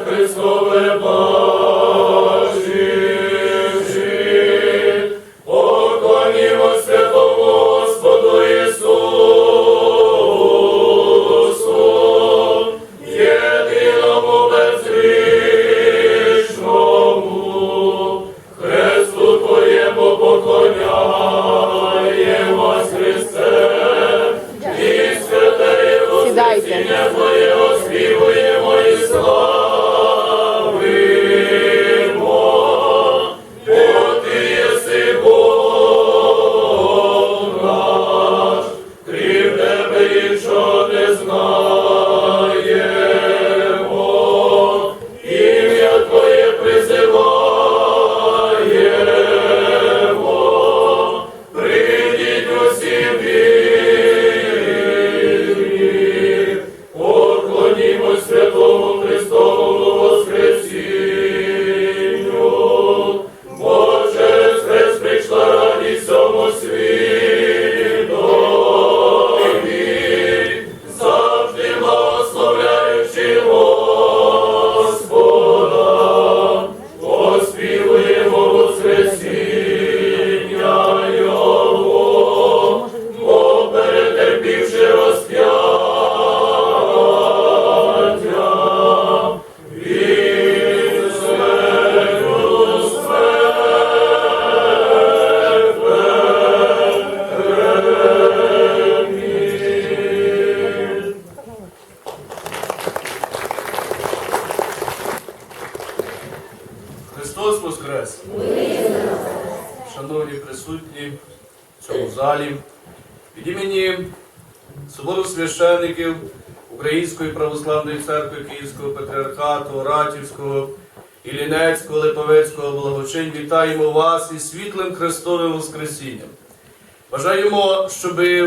Христове. Christmas. Христос Воскрес! Шановні присутні в цьому залі, від імені Собору священників Української православної церкви Київського патріархату, Оратівського, Іллінецького, Липовецького благочин вітаємо вас із світлим Христовим Воскресінням. Бажаємо, щоби